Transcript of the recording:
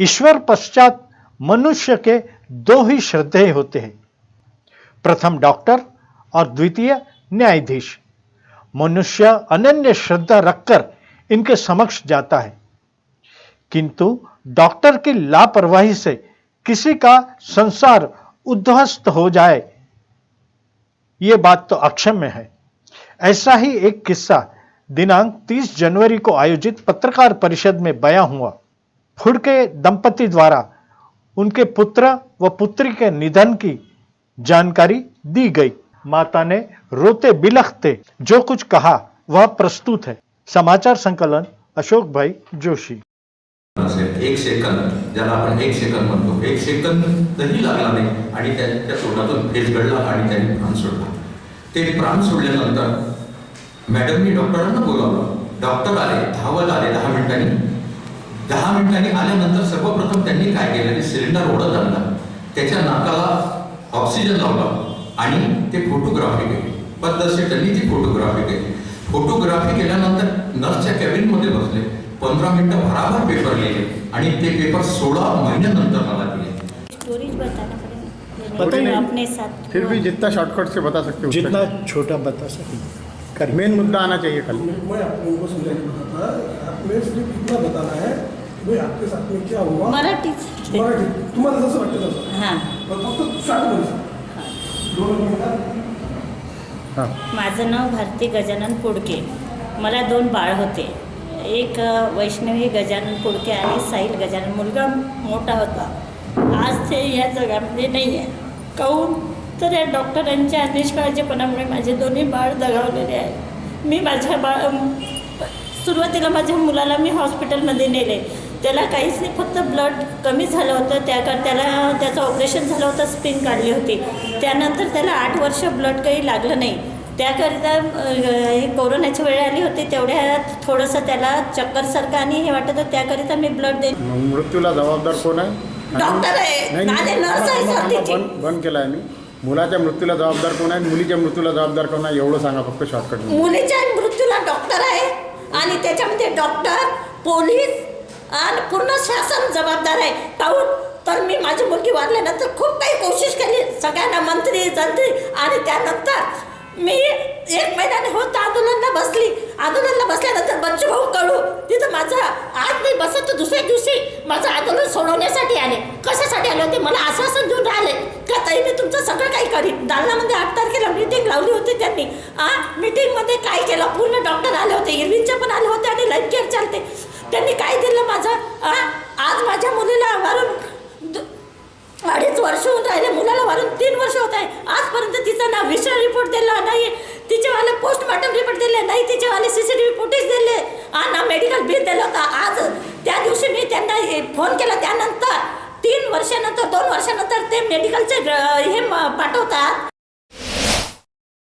ईश्वर पश्चात मनुष्य के दो ही श्रद्धेय होते हैं। प्रथम डॉक्टर और द्वितीय न्यायाधीश। मनुष्य अनन्य श्रद्धा रखकर इनके समक्ष जाता है। किंतु डॉक्टर की लापरवाही से किसी का संसार उद्ध्वस्त हो जाए, ये बात तो अक्षम्य है। ऐसा ही एक किस्सा दिनांक 30 जनवरी को आयोजित पत्रकार परिषद में बयां हुआ। फुड़के दंपति द्वारा उनके पुत्र व पुत्री के निधन की जानकारी दी गई। माता ने रोते बिलखते जो कुछ कहा, वह प्रस्तुत है। समाचार संकलन, अशोक भाई जोशी। एक सेकंद, ज्याला आपण एक सेकंद म्हणतो। एक लागला नाही आणि त्याच्या तोंडातून फेस गळला आणि प्राण सोडला. ते प्राण सोडल्यानंतर मॅडमनी डॉक्टरांना बोलावलं. डॉक्टर आले, धावत आले, दहा मिनिटांनी दहा मिनिटांनी आल्यानंतर सर्वप्रथम त्यांनी काय केलं? ते सिलेंडर ओढत आणला. त्याच्या नाकाला ऑक्सिजन लावला आणि ते फोटोग्राफी केली. पद्धतशीर त्यांनी ती फोटोग्राफी केली. फोटोग्राफी केल्यानंतर नर्सच्या कॅबिनमध्ये बसले. पंधरा मिनिटं भराभर पेपर लिहिले आणि ते पेपर सोळा महिन्यानंतर मला दिले. ही फिर भी जितना शॉर्टकट से बता सकते हो जितना छोटा बता सके करिए। मेन मुद्दा आना चाहिए खाली। मैं आपको उनको समझाने था आपने सिर्फ इतना बताना है कि भाई आपके साथ में क्या हुआ मराठीच. मराठी तुम्हाला जसं वाटतं तसं. हां. पण फक्त शांत बोलायचं. दोन मिनिटात हां. माझं नाव भारती गजानन पुडके. मला दोन बाळ होते. एक वैष्णवी गजानन पुडके आणि साहिल गजानन. मुलगा मोठा होता. आज ते या जगामध्ये नाही आहे काहून? तर या डॉक्टरांच्या निष्काळजीपणामुळे माझे दोन्ही बाळ दगावलेले आहे. मी माझ्या बाळ सुरुवातीला माझ्या मुलाला मी हॉस्पिटलमध्ये नेले. त्याला काहीच नाही फक्त ब्लड कमी झालं होतं. त्याकर त्याला त्याचं ऑपरेशन झालं होतं स्पिन काढली होती. त्यानंतर त्याला आठ वर्ष ब्लड काही लागलं नाही. त्याकरिता हे कोरोनाची वेळ आली होती तेवढ्यात थोडंसं त्याला चक्करसारखं आणि हे वाटत होतं त्याकरिता मी ब्लड दे मृत्यूला जबाबदार कोण आहे? डॉक्टर आहे. बंद केला आहे मी. मुलाच्या मृत्यूला जबाबदार कोण आहे? मुलीच्या मृत्यूला जबाबदार कोण आहे? एवढं सांगा फक्त शॉर्टकट मुलीच्या मृत्यूला डॉक्टर आहे. आणि त्याच्यामध्ये डॉक्टर पोलीस आणि पूर्ण शासन जबाबदार आहे. काहून तर मी माझी मुलगी वारल्यानंतर खूप काही कोशिश केली. सगळ्यांना मंत्री जंत्री आणि त्यानंतर मी एक महिन्याने होत आंदोलनला बसली. आंदोलनला बसल्यानंतर बच्चू भाऊ कळू तिथं माझं आज मी बसत तर दुसऱ्या दिवशी माझं आंदोलन सोडवण्यासाठी आले. कशासाठी आले होते? मला आश्वासन देऊन राहिले का ताई मी तुमचं सगळं काही करीन. दालनामध्ये आठ तारखेला मीटिंग लावली होती त्यांनी. आ मीटिंगमध्ये काय केलं? पूर्ण डॉक्टर आले होते. इरविनचे पण आले होते आणि लाईफ केअर चालते त्यांनी काय दिलं माझं आ आज माझ्या मुलीला वारून अडीच वर्ष होत आहे मुलाला वारून तीन वर्ष होत आहे. आजपर्यंत तिचा ना विषय रिपोर्ट दिला नाही. तिचेवाले पोस्टमार्टम रिपोर्ट दिले नाही. तिचेवाले C C T V footage दिले. आणि ना मेडिकल बिल दिलं होतं आज. त्या दिवशी मी त्यांना फोन केला. त्यानंतर तीन वर्षानंतर दोन वर्षानंतर ते मेडिकलचे हे पाठवतात.